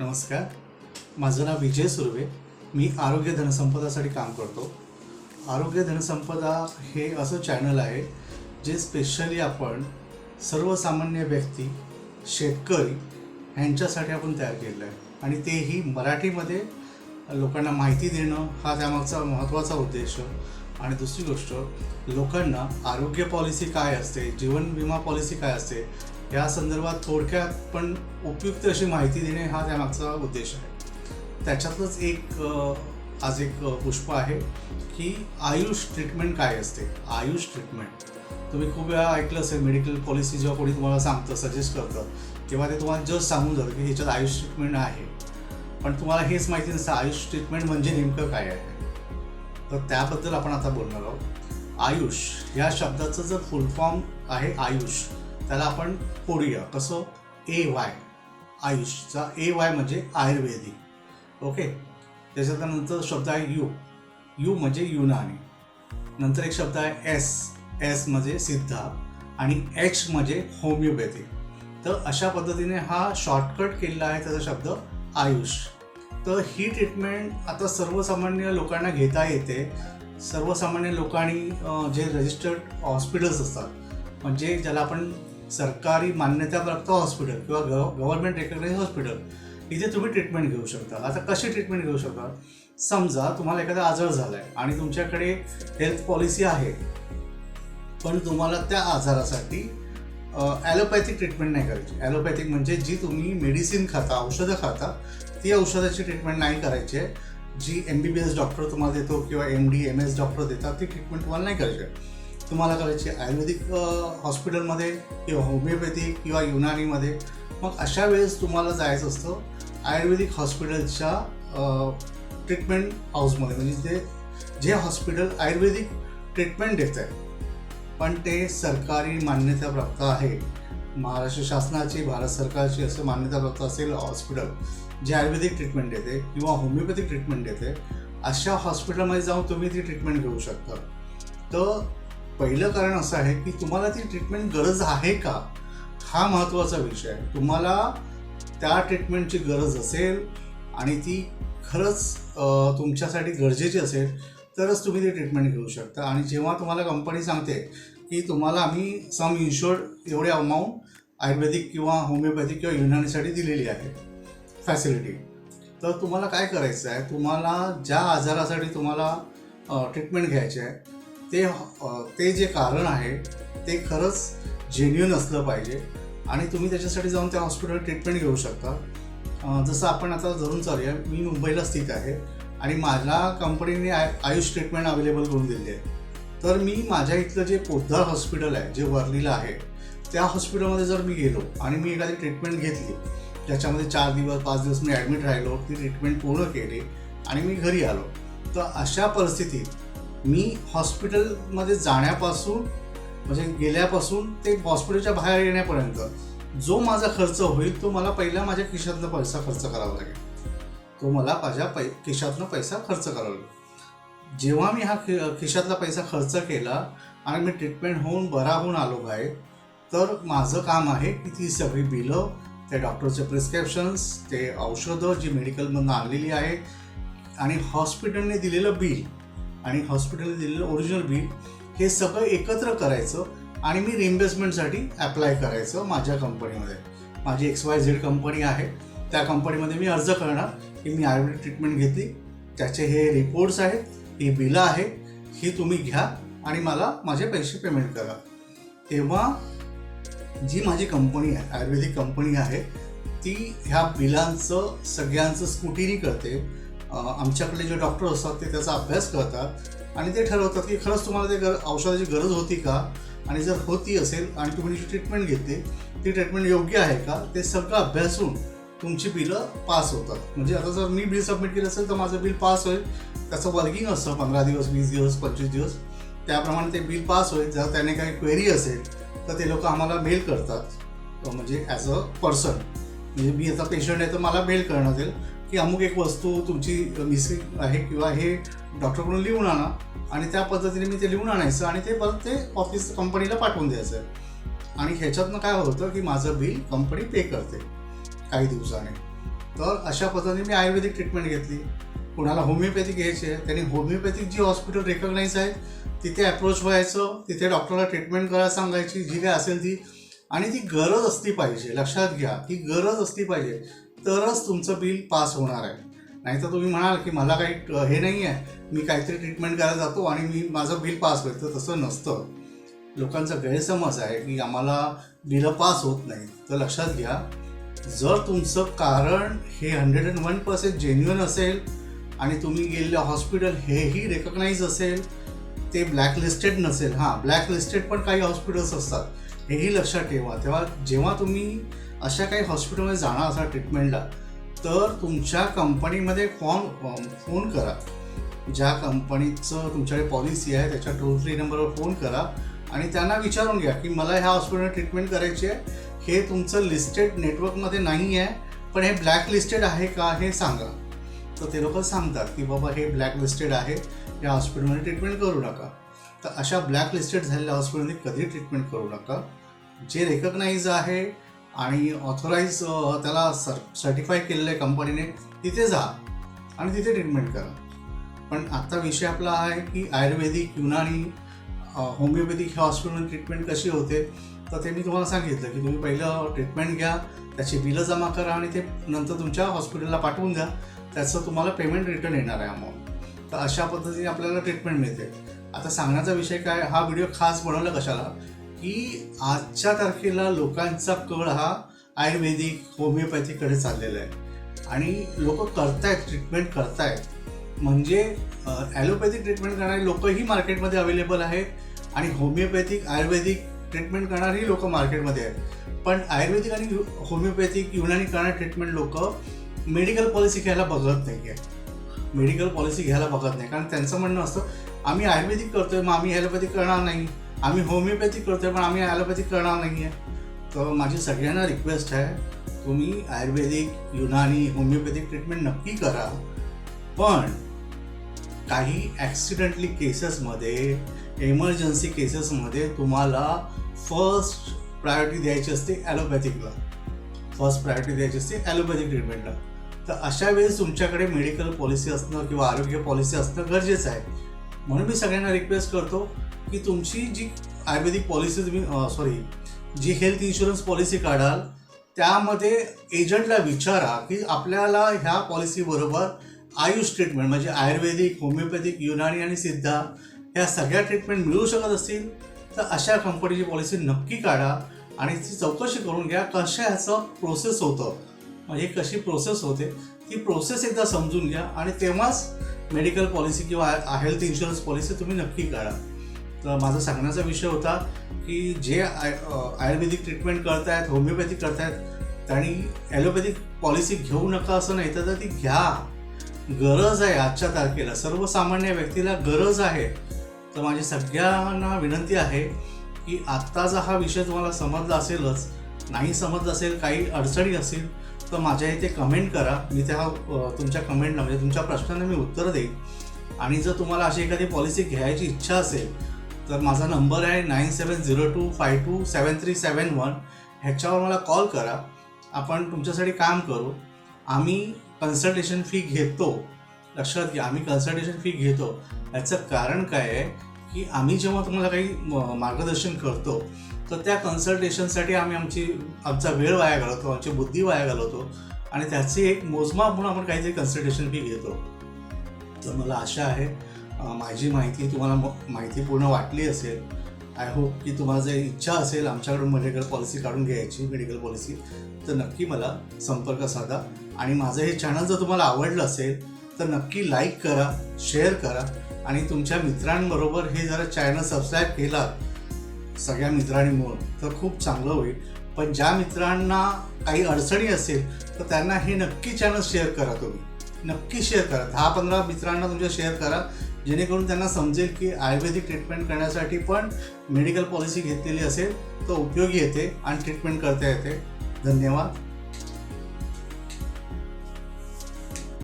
नमस्कार. माझं नाव विजय सुर्वे. मी आरोग्य धनसंपदासाठी काम करतो. आरोग्य धनसंपदा हे असं चॅनल आहे जे स्पेशली आपण सर्वसामान्य व्यक्ती शेतकरी ह्यांच्यासाठी आपण तयार केलेलं आहे. आणि तेही मराठीमध्ये लोकांना माहिती देणं हा त्यामागचा महत्त्वाचा उद्देश. आणि दुसरी गोष्ट लोकांना आरोग्य पॉलिसी काय असते जीवन विमा पॉलिसी काय असते या संदर्भात थोडक्यात पण उपयुक्त अशी माहिती देणे हा त्यामागचा उद्देश आहे. त्याच्यातलंच एक आज एक पुष्प आहे की आयुष ट्रीटमेंट काय असते? आयुष ट्रीटमेंट तुम्ही खूप वेळा ऐकलं असेल मेडिकल पॉलिसी जेव्हा कोणी तुम्हाला सांगतं सजेस्ट करतं तेव्हा ते तुम्हाला जस्ट सांगून जातं की ह्याच्यात आयुष ट्रीटमेंट आहे. पण तुम्हाला हेच माहिती नसतं आयुष ट्रीटमेंट म्हणजे नेमकं काय आहे? तर त्याबद्दल आपण आता बोलणार आहोत. आयुष या शब्दाचं जर फुल फॉर्म आहे आयुष त्याला आपण पोडूया कसं? ए वाय आयुषचा ए वाय म्हणजे आयुर्वेदिक. ओके? त्याच्यानंतर शब्द आहे यू. यू म्हणजे युनानी. नंतर एक शब्द आहे एस एस म्हणजे सिद्धा आणि एच म्हणजे होमिओपॅथिक तर अशा पद्धतीने हा शॉर्टकट केलेला आहे त्याचा शब्द आयुष तर ही ट्रीटमेंट आता सर्वसामान्य लोकांना घेता येते. सर्वसामान्य लोकांनी जे रजिस्टर्ड हॉस्पिटल्स असतात म्हणजे ज्याला आपण सरकारी मान्यताप्राप्त हॉस्पिटल किंवा गव गव्हर्नमेंट रेकग्नाइज हॉस्पिटल इथे तुम्ही ट्रीटमेंट घेऊ शकता. आता कशी ट्रीटमेंट घेऊ शकता? समजा तुम्हाला एखादा आजार झाला आहे आणि तुमच्याकडे हेल्थ पॉलिसी आहे पण तुम्हाला त्या आजारासाठी ॲलोपॅथिक ट्रीटमेंट नाही करायची. ॲलोपॅथिक म्हणजे जी तुम्ही मेडिसिन खाता औषधं खाता ती औषधाची ट्रीटमेंट नाही करायची. आहे जी M B B S doctor तुम्हाला देतो किंवा M D M S doctor देतात ती ट्रीटमेंट तुम्हाला नाही करायची. आहे तुम्हाला करायची आहे. आयुर्वेदिक हॉस्पिटलमध्ये किंवा होमिओपॅथी किंवा युनानीमध्ये मग अशा वेळेस तुम्हाला जायचं असतं आयुर्वेदिक हॉस्पिटलच्या ट्रीटमेंट हाऊसमध्ये. म्हणजे ते जे हॉस्पिटल आयुर्वेदिक ट्रीटमेंट देत आहे पण ते सरकारी मान्यताप्राप्त आहे. महाराष्ट्र शासनाची भारत सरकारची असं मान्यताप्राप्त असेल हॉस्पिटल जे आयुर्वेदिक ट्रीटमेंट देते किंवा होमिओपॅथिक ट्रीटमेंट देते अशा हॉस्पिटलमध्ये जाऊन तुम्ही ती ट्रीटमेंट घेऊ शकता. तर पहिलं कारण असं आहे की तुम्हाला ती ट्रीटमेंट गरज आहे का? हा महत्त्वाचा विषय आहे. तुम्हाला त्या ट्रीटमेंटची गरज असेल आणि ती खरंच तुमच्यासाठी गरजेची असेल तरच तुम्ही ती ट्रीटमेंट घेऊ शकता. आणि जेव्हा तुम्हाला कंपनी सांगते की तुम्हाला आम्ही सम इन्शुअर्ड एवढे अमाऊंट आयुर्वेदिक किंवा होमिओपॅथिक किंवा युनानीसाठी दिलेली आहे फॅसिलिटी तर तुम्हाला काय करायचं आहे? तुम्हाला ज्या आजारासाठी तुम्हाला ट्रीटमेंट घ्यायची आहे ते ते जे कारण आहे ते खरंच जेन्युन असलं पाहिजे. आणि तुम्ही त्याच्यासाठी जाऊन त्या हॉस्पिटल ट्रीटमेंट घेऊ शकता. जसं आपण आता धरून चालूया मी मुंबईला स्थित आहे आणि माझ्या कंपनीने आय आयुष ट्रीटमेंट अवेलेबल करून दिली आहे. तर मी माझ्या इथलं जे पोद्दार हॉस्पिटल आहे जे वर्लीला आहे त्या हॉस्पिटलमध्ये जर मी गेलो आणि मी एखादी ट्रीटमेंट घेतली ज्याच्यामध्ये चार दिवस पाच दिवस मी ॲडमिट राहिलो ती ट्रीटमेंट पूर्ण केली आणि मी घरी आलो तर अशा परिस्थितीत मी हॉस्पिटलमध्ये जाण्यापासून म्हणजे गेल्यापासून ते हॉस्पिटलच्या बाहेर येण्यापर्यंत जो माझा खर्च होईल तो मला पहिला माझ्या खिशातनं पैसा खर्च करावा लागेल. तो मला माझ्या पै खिशातनं पैसा खर्च करावा लागेल. जेव्हा मी हा खि खिशातला पैसा खर्च केला आणि मी ट्रीटमेंट होऊन बरा होऊन आलो बाहेर तर माझं काम आहे की ती सगळी बिलं त्या डॉक्टरचे प्रिस्क्रिप्शन्स ते औषधं जी मेडिकलमधून आणलेली आहे आणि हॉस्पिटलने दिलेलं बिल आणि हॉस्पिटलने दिलेलं ओरिजिनल बिल हे सगळं एकत्र करायचं आणि मी रिम्बर्समेंटसाठी अप्लाय करायचं माझ्या कंपनीमध्ये माझी एक्स वाय झेड कंपनी आहे. त्या कंपनीमध्ये मी अर्ज करणार की मी आयुर्वेदिक ट्रीटमेंट घेतली त्याचे हे रिपोर्ट्स आहेत ही बिलं आहे ही तुम्ही घ्या आणि मला माझे पैसे पेमेंट करा. तेव्हा जी माझी कंपनी आहे आयुर्वेदिक कंपनी आहे ती ह्या बिलांचं सगळ्यांचं स्कुटिनी करते. आमच्याकडले जे डॉक्टर असतात ते त्याचा अभ्यास करतात आणि ते ठरवतात की खरंच तुम्हाला ते गर औषधाची गरज होती का? आणि जर होती असेल आणि तुम्ही जी ट्रीटमेंट घेतली ती ट्रीटमेंट योग्य आहे का? ते सगळं अभ्यासून तुमची बिलं पास होतात. म्हणजे आता जर मी बिल सबमिट केलं असेल तर माझं बिल पास होईल. त्याचं वर्किंग असतं पंधरा दिवस वीस दिवस पंचवीस दिवस. त्याप्रमाणे ते बिल पास होईल. जर त्याने काही क्वेरी असेल तर ते लोक आम्हाला मेल करतात. म्हणजे ॲज अ पर्सन म्हणजे मी आता पेशंट आहे तर मला मेल करण्यात येईल. की अमुक एक वस्तू तुमची मिसिंग आहे किंवा हे डॉक्टरकडून लिहून आणा आणि त्या पद्धतीने मी ते लिहून आणायचं आणि ते परत ते ऑफिस कंपनीला पाठवून द्यायचं. आणि ह्याच्यातनं काय होतं की माझं बिल कंपनी पे करते काही दिवसाने. तर अशा पद्धतीने मी आयुर्वेदिक ट्रीटमेंट घेतली. कुणाला होमिओपॅथी घ्यायची आहे त्यांनी होमिओपॅथिक जी हॉस्पिटल रेकग्नाईज आहे तिथे अप्रोच व्हायचं तिथे डॉक्टरला ट्रीटमेंट करायला सांगायची जी काय असेल ती. आणि ती गरज असली पाहिजे लक्षात घ्या ती गरज असली पाहिजे. तरच तुमचं बिल पास होणार आहे. नाहीतर तुम्ही म्हणाल की मला काही हे नाही आहे. मी काहीतरी ट्रीटमेंट करायला जातो आणि मी माझं बिल पास होईल. तर तसं नसतं. लोकांचा गैरसमज आहे की आम्हाला बिलं पास होत नाही तर लक्षात घ्या जर तुमचं कारण हे hundred and one percent genuine असेल आणि तुम्ही गेलेलं हॉस्पिटल हेही रेकग्नाईज असेल ते ब्लॅकलिस्टेड नसेल. हां ब्लॅकलिस्टेड पण काही हॉस्पिटल्स असतात. हेही लक्षात ठेवा. तेव्हा जेव्हा तुम्ही अशा काही हॉस्पिटलमध्ये जाणार असाल ट्रीटमेंटला तर तुमच्या कंपनीमध्ये फॉर्म फोन करा. ज्या कंपनीचं तुमच्याकडे पॉलिसी आहे त्याच्या टोल फ्री नंबरवर फोन करा आणि त्यांना विचारून घ्या की मला ह्या हॉस्पिटलमध्ये ट्रीटमेंट करायची आहे. हे तुमचं लिस्टेड नेटवर्कमध्ये नाही आहे पण हे ब्लॅक लिस्टेड आहे का हे सांगा. तर ते लोक सांगतात की बाबा हे ब्लॅक लिस्टेड आहे या हॉस्पिटलमध्ये ट्रीटमेंट करू नका. तर अशा ब्लॅक लिस्टेड झालेल्या हॉस्पिटलमध्ये कधी ट्रीटमेंट करू नका. जे रेकग्नाईज आहे आणि ऑथोराईज त्याला सर सर्टिफाय केलेलं आहे कंपनीने तिथे जा आणि तिथे ट्रीटमेंट करा. पण आत्ता विषय आपला आहे की आयुर्वेदिक युनानी होमिओपॅथिक ह्या हॉस्पिटलमध्ये ट्रीटमेंट कशी होते तर ते मी तुम्हाला सांगितलं की तुम्ही पहिलं ट्रीटमेंट घ्या त्याची बिलं जमा करा आणि ते नंतर तुमच्या हॉस्पिटलला पाठवून द्या. त्याचं तुम्हाला पेमेंट रिटर्न येणार आहे अमाऊंट तर अशा पद्धतीने आपल्याला ट्रीटमेंट मिळते. आता सांगण्याचा विषय काय हा व्हिडिओ खास बनवला कशाला? की आजच्या तारखेला लोकांचा कळ हा आयुर्वेदिक होमिओपॅथीकडे चाललेला आहे. आणि लोक करतायत ट्रीटमेंट करतायत. म्हणजे ॲलोपॅथिक ट्रीटमेंट करणारे लोकही मार्केटमध्ये अवेलेबल आहेत आणि होमिओपॅथिक आयुर्वेदिक ट्रीटमेंट करणारी लोक मार्केटमध्ये आहेत. पण आयुर्वेदिक आणि होमिओपॅथिक युनानी करणारे ट्रीटमेंट लोक मेडिकल पॉलिसी घ्यायला बघत नाही आहे मेडिकल पॉलिसी घ्यायला बघत नाही. कारण त्यांचं म्हणणं असतं आम्ही आयुर्वेदिक करतोय मग आम्ही ॲलोपॅथिक करणार नाही. आम्ही होमिओपॅथिक करतोय पण आम्ही ॲलोपॅथिक करणार नाही आहे तर माझी सगळ्यांना रिक्वेस्ट आहे तुम्ही आयुर्वेदिक युनानी होमिओपॅथिक ट्रीटमेंट नक्की करा. पण काही ॲक्सिडेंटली केसेसमध्ये एमर्जन्सी केसेसमध्ये तुम्हाला फर्स्ट प्रायोरिटी द्यायची असते ॲलोपॅथिकला फर्स्ट प्रायोरिटी द्यायची असते ॲलोपॅथिक ट्रीटमेंटला तर अशा वेळेस तुमच्याकडे मेडिकल पॉलिसी असणं किंवा आरोग्य पॉलिसी असणं गरजेचं आहे. म्हणून मी सगळ्यांना रिक्वेस्ट करतो की तुमची जी आयुर्वेदिक पॉलिसी तुम्ही सॉरी जी हेल्थ इन्शुरन्स पॉलिसी काढाल त्यामध्ये एजंटला विचारा की आपल्याला ह्या पॉलिसीबरोबर आयुष ट्रीटमेंट म्हणजे आयुर्वेदिक होमिओपॅथिक युनानी आणि सिद्धा ह्या सगळ्या ट्रीटमेंट मिळू शकत असतील तर अशा कंपनीची पॉलिसी नक्की काढा आणि ती चौकशी करून घ्या कशा ह्याचं प्रोसेस होतं. म्हणजे कशी प्रोसेस होते ती प्रोसेस एकदा समजून घ्या आणि तेव्हाच मेडिकल पॉलिसी किंवा हेल्थ इन्शुरन्स पॉलिसी तुम्ही नक्की काढा. तर माझा सांगण्याचा विषय होता की जे आय आयुर्वेदिक ट्रीटमेंट करतायत होमिओपॅथिक करतायत त्यांनी ॲलोपॅथिक पॉलिसी घेऊ नका असं नाही तर ती घ्या. गरज आहे आजच्या तारखेला. सर्वसामान्य व्यक्तीला गरज आहे. तर माझी सगळ्यांना विनंती आहे की आत्ताचा हा विषय तुम्हाला समजला असेलच नाही समजला असेल काही अडचणी असेल तर माझ्या इथे कमेंट करा. मी त्या तुमच्या कमेंटला म्हणजे तुमच्या प्रश्नांना मी उत्तर देईन. आणि जर तुम्हाला अशी एखादी पॉलिसी घ्यायची इच्छा असेल तर माझा नंबर आहे nine seven zero two five two seven three seven one. ह्याच्यावर मला कॉल करा. आपण तुमच्यासाठी काम करू. आम्ही कन्सल्टेशन फी घेतो. लक्षात घ्या आम्ही कन्सल्टेशन फी घेतो. याचं कारण काय आहे की आम्ही जेव्हा तुम्हाला काही मार्गदर्शन करतो तर त्या कन्सल्टेशनसाठी आम्ही आमची आमचा वेळ वाया घालवतो आमची बुद्धी वाया घालवतो. आणि त्याची एक मोजमाप म्हणून आपण काहीतरी कन्सल्टेशन फी घेतो. तर मला आशा आहे माझी माहिती तुम्हाला म- माहिती पूर्ण वाटली असेल आय होप की तुम्हाला जर इच्छा असेल आमच्याकडून मेडिकल पॉलिसी काढून घ्यायची मेडिकल पॉलिसी तर नक्की मला संपर्क साधा. आणि माझं हे चॅनल जर तुम्हाला आवडलं असेल तर नक्की लाईक करा शेअर करा. आणि तुमच्या मित्रांबरोबर हे जरा चॅनल सबस्क्राईब केला सगळ्या मित्रांनीमुळं तर खूप चांगलं होईल. पण ज्या मित्रांना काही अडचणी असेल तर त्यांना हे नक्की चॅनल शेअर करा तुम्ही. नक्की शेअर करा. दहा पंधरा मित्रांना तुमच्या शेअर करा. जेणेकरून त्यांना समजेल की आयुर्वेदिक ट्रीटमेंट करण्यासाठी पण मेडिकल पॉलिसी घेतलेली असेल तर उपयोगी येते आणि ट्रीटमेंट करता येते. धन्यवाद.